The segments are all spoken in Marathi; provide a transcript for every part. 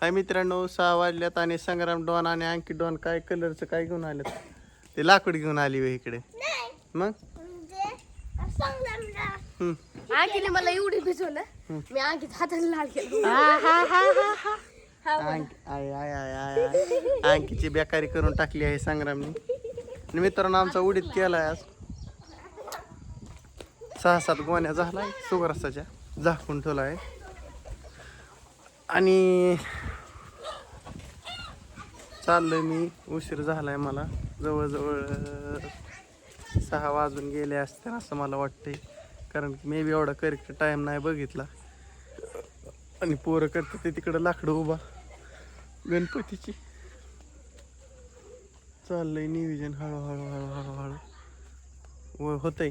हाय मित्रांनो सहा वाजल्यात आणि संग्राम डॉन आणि अंकित डॉन काय कलरचं काय घेऊन आलेत? ते लाकूड घेऊन आली वे इकडे. मग? हम्म. अंकीने मला एवढी भिजवलं. मी अंकित हाताने लाल केलं. अंक- आय आय आय आय आय. अंकीची बेकारी करून टाकली आहे संग्रामने. आणि मित्रांनो आमचा उडीत केलाय आज. सहा सात गोण्या झालाय सुगरसाच्या झाकून ठेवला आहे आणि चाललोय मी. उशीर झालाय मला. जवळजवळ सहा वाजून गेले असते असं मला वाटतंय. कारण की मे बी एवढा करेक्ट टाईम नाही बघितला. आणि पोरं करते ते तिकडं लाकडं उभा. गणपतीची. चाललंय नियोजन हळूहळू हळूहळू हळू. व होतंय.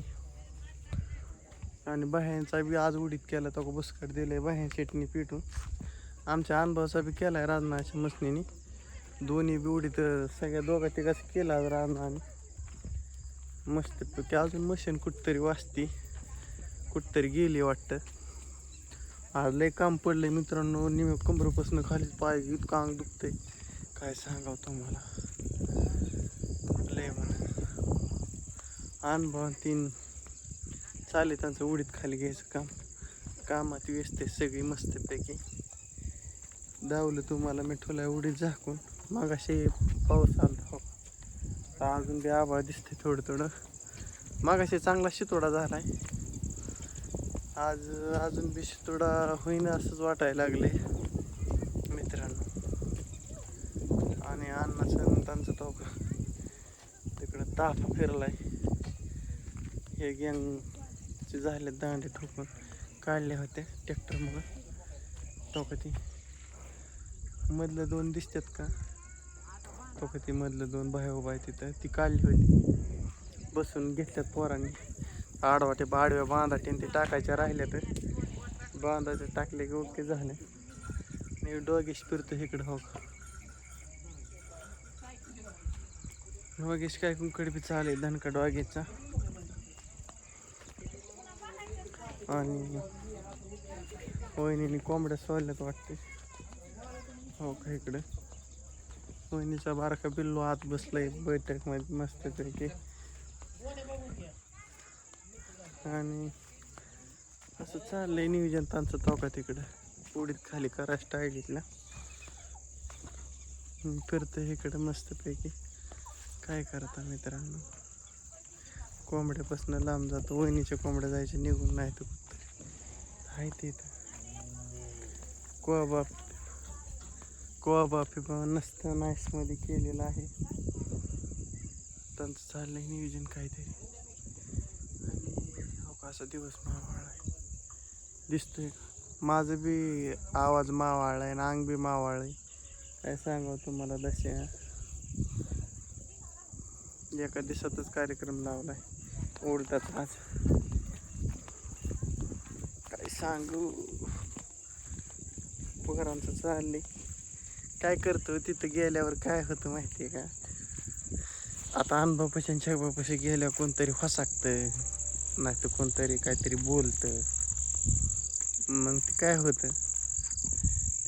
आणि बाह्यांचा बी आज उडीत केला तो बुसकट दिलंय बाह्यां चटणी पिटून. आमच्या अनुभवाचा बी केलाय राजनाच्या मसनीने दोन्ही बी उडीत सगळ्या दोघा तिघाच केला आणि मस्त ते अजून मशीन कुठतरी वाचती कुठतरी गेली वाटतं. आज लय काम पडलंय मित्रांनो. निम कंबरपासून खालीच पाय इतकं अंग दुखतंय. काय सांगाव तुम्हाला? लय म्हणा. अनुभव तीन. चालेल त्यांचं उडीत खाली घ्यायचं काम. कामात व्यस्त आहे सगळी मस्तपैकी दावलं तुम्हाला मी उडीत झाकून. मग असे पाऊस आला हो. आता अजून बी आभाळ दिसते थोडं थोडं. मग असे चांगला शितोडा झालाय. आज अजून बी शितोडा होईन असंच वाटायला लागले मित्रांनो. आणि अन्नाचं त्यांचं तो तिकडं ताप फिरलाय. हे गँगचे झाले दांडे ठोकून काढले होते ट्रॅक्टरमुळं. तो. कधी मधलं दोन दिसतात का? तो कधी मधलं दोन बाहेर उभा आहे तिथं. ती काढली होती. बसून घेतल्यात पोरांनी. आडवाटे आडव्या बांधाटे ते टाकायच्या राहिल्या तर बांधाचे टाकले की ओके झाले. आणि डोगेश फिरतो इकडं हो का. डोगेश काय कुंकड बी चालेल धनका डोगेचा आणि वहिनीने कोंबड्या सोडल्यात वाटते हो का इकडं. वहिनीचा बारका बिल्लो आत बसलाय बैठकमध्ये मस्त पैकी आणि असं चाललंय नियोजन त्यांचं चौका तिकडं. उडीत खाली करा स्टाईलीतला फिरतं इकडं मस्तपैकी. काय करता मित्रांनो? कोंबड्यापासून लांब जातो. वहिनीच्या कोंबड्या जायचे निघून नाही तर आहे ते इथं कोबा फिबा नसतं नाईसमध्ये केलेलं आहे. त्यांचं चाललंय नियोजन काहीतरी. आणि अवकाचा दिवस मावाळा आहे दिसतोय का? माझं बी आवाज मावाळ आहे आणि अंग बी मावाळ आहे काय सांगावं तुम्हाला दशा एका दिवसातच कार्यक्रम लावलाय. ओढतात आज. काय सांगू? पोरांचं चाललंय. काय करतो तिथं गेल्यावर काय होतं माहिती आहे का? आता अनबापाशी आणि छगबापाशी गेल्यावर कोणतरी फसाकतं नाही तर कोणतरी काहीतरी बोलतं मग ते काय होतं?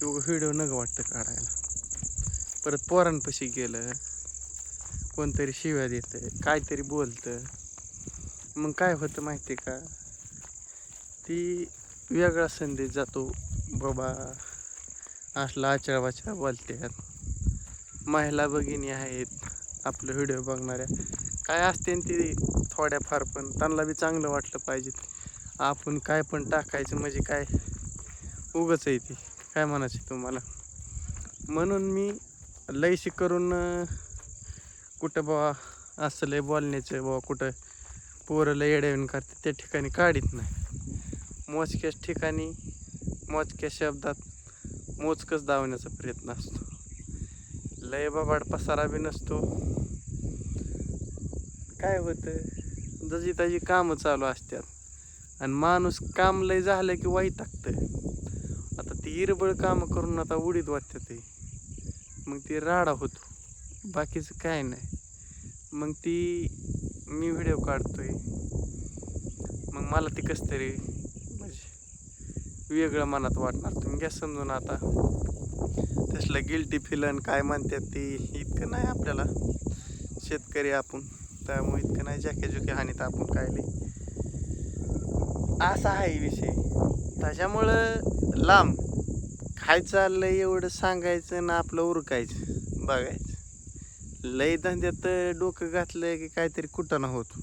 ते व्हिडिओ नग वाटतं काढायला. परत पोरांपाशी गेलं कोणतरी शिव्या देतं काहीतरी बोलतं मग काय होतं माहिती आहे का? ती वेगळा संदेश जातो बाबा. असला आचरा वाचरा बोलतात महिला भगिनी आहेत आपलं व्हिडिओ बघणाऱ्या. काय असते ते ती थोड्याफार पण त्यांना बी चांगलं वाटलं पाहिजे. आपण काय पण टाकायचं म्हणजे काय? उगच आहे ती. काय म्हणायचं तुम्हाला? म्हणून मी लयशी करून कुठं बाबा असं लय बोलण्याचं बाबा कुठं पोरं लय येड्यावून करते त्या ठिकाणी काढीत नाही. मोजक्याच ठिकाणी मोजक्या शब्दात मोजकच धावण्याचा प्रयत्न असतो. लय बाबाड पसारा बी नसतो. काय होतं जशी त्याची कामं चालू असतात. आणि माणूस काम लय झालं की वाईट टाकतं आता ती इरबळ कामं करून आता उडीत वाटतं ते. मग ती राडा होतो. बाकीचं काय नाही. मग ती मी व्हिडिओ काढतोय. मग मला ती कसं तरी वेगळं मनात वाटणार. तुम्ही घ्या समजून आता. तसलं गिल्टी फिलन काय म्हणतात ती इतकं नाही आपल्याला. शेतकरी आपण. त्यामुळे इतकं नाही जाके जुके हानीत आपण काय लई असा आहे विषय. त्याच्यामुळं लांब. काय चाललंय एवढं सांगायचं ना आपलं उरकायचं. बघायचं. लय धंद्यात डोकं घातलं की काहीतरी कुठं ना होतो.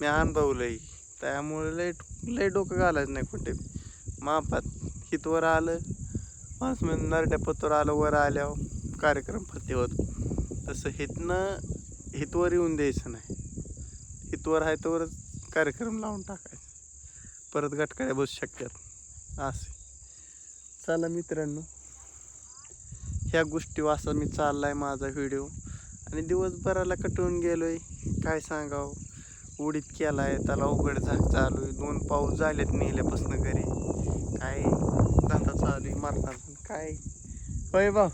मी अनुभवलंय. त्यामुळे लय लय डोकं घालायचं नाही कुठे. मापात हितवर आलं. माणूस म्हणजे नरड्या आलं वर आल्यावर कार्यक्रम फते होत. तसं हितनं हितवर येऊन द्यायचं नाही. हितवर आहे तोवरच कार्यक्रम लावून टाकायचा. परत गटकाळ्या बसू शकतात. असे. चला मित्रांनो ह्या गोष्टी असा मी चालला आहे माझा व्हिडिओ. आणि दिवसभराला कटवून आहे काय सांगावं? उडीत आहे त्याला उघड झाक चालू आहे. दोन पाऊस झालेत नेल्यापासून घरी. काय धंदा चालू आहे काय? होय भाऊ.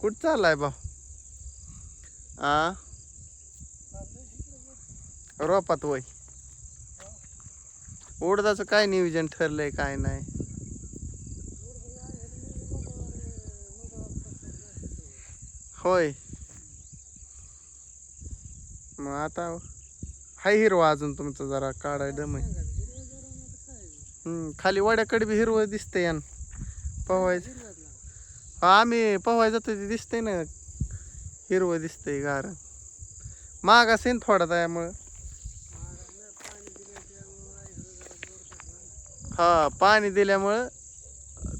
कुठं चाललाय भाऊ? आ? रोपात वय उडदाचं काय नियोजन ठरलंय काय नाही? होय. मग आता हाय हिरवा अजून तुमचं जरा काढाय दम आहे खाली वड्याकडे बी हिरवं दिसतंय यान पवायचं. हा आम्ही पवाय जातो ते दिसतंय ना हिरवं दिसतंय गार. माग असेल थोडा त्यामुळं. हा पाणी दिल्यामुळं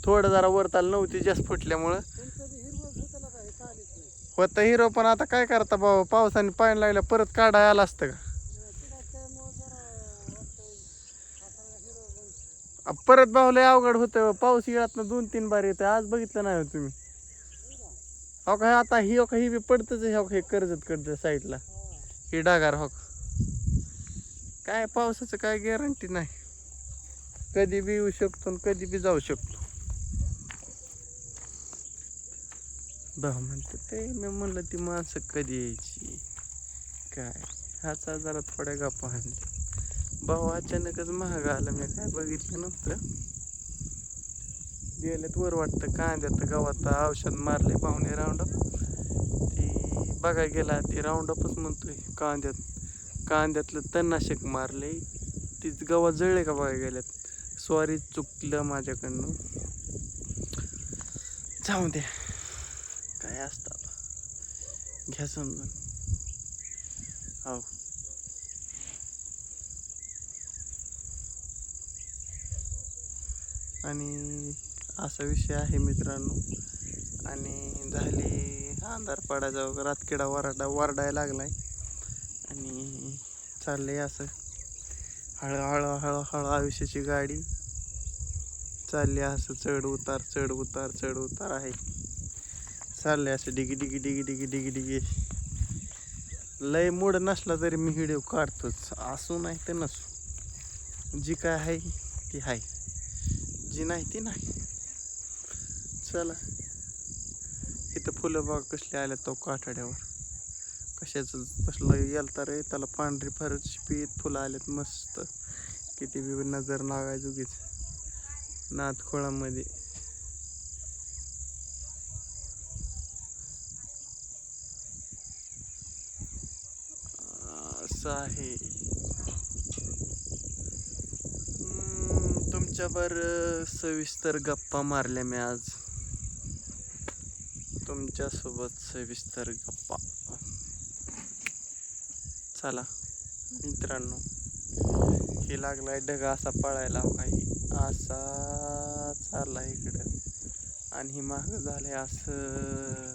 थोडं जरा वरताल नव्हती जास्त फुटल्यामुळं. होतं हिरो पण आता काय करता बाबा पावसाने पाणी लागलं परत काढाय आला असतं का? परत भावलं अवघड होतं. पाऊस येळात दोन तीन बार येतं आज बघितलं नाही हो तुम्ही. हो का आता ही हो का ही बी पडतच आहे हो हे कर्जत कर्जत साईडला. ही डागार हो काय पावसाचं काय गॅरंटी नाही. कधी बी येऊ शकतो आणि कधी बी जाऊ शकतो. भाऊ म्हणते ते मी म्हणलं ती माणसं कधी यायची? काय? ह्याचा जरा थोड्या गप्पा आणली भाऊ अचानकच महाग आलं मी काय बघितलं नव्हतं. गेल्यात वर वाटतं कांद्यात गावात औषध मारले पाहुणे राऊंडअप ती बघायला गेला ती राऊंडअपच म्हणतोय कांद्यात कांद्यातलं तणनाशक मारले तीच गावात जळले का बघा गेल्यात? सॉरी चुकलं माझ्याकडनं. जाऊ दे. काय असतं घ्या समजून. हो. आणि असा विषय आहे मित्रांनो. आणि झाली अंधार पडायचा रातकिडा वरडा वरडायला लागलाय. आणि चाललंय असं. हळूहळू हळूहळू आयुष्याची गाडी चालली असं. चढ उतार चढ उतार चढ उतार आहे. चाललंय असं डिगी डिगी डिगी डिगी डिगी डिगी. लय मूड नसला तरी मी व्हिडिओ काढतोच. असू नाही तर नसू. जी काय आहे ती आहे. जी नाही ती नाही. चला. इथं फुलं बाग कसली आल्या तो काठाड्यावर. कशाचं कसलं येलता रे त्याला पांढरी फारच पीत फुलं आल्यात मस्त. किती बी नजर नागाय उगीच. नातखोळामध्ये असं आहे हम्म, तुमच्यावर सविस्तर गप्पा मारल्या मी आज. तुमच्यासोबत सविस्तर गप्पा. चला मित्रांनो. हे लागलाय ढगा असा पळायला काही असा चालला इकडं. आणि ही महाग झालंय असं.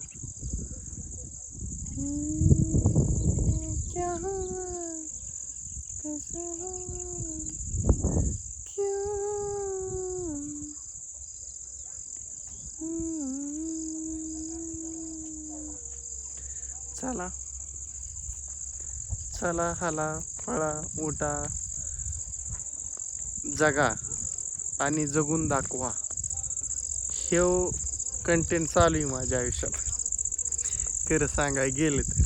हम्म, क्या हुआ? कैसे हुआ? क्यों? हम्म. चला चला हाला फळा उठा जगा. आणि जगून दाखवा. हे कंटेंट चालू आहे माझ्या आयुष्यात. खरं सांगाय गेलं तर.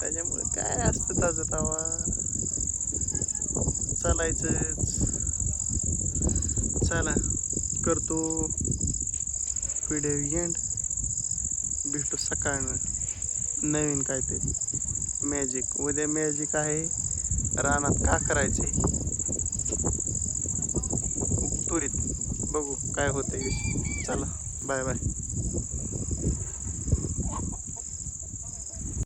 त्याच्यामुळे काय असतं ताजं तवा? चालायचंच. चला करतो. व्हिडिओ एंड भेटू सकाळनं. नवीन काहीतरी. मॅजिक उद्या मॅजिक आहे. रानात का करायचे त्वरित बघू काय होतंय. चला बाय बाय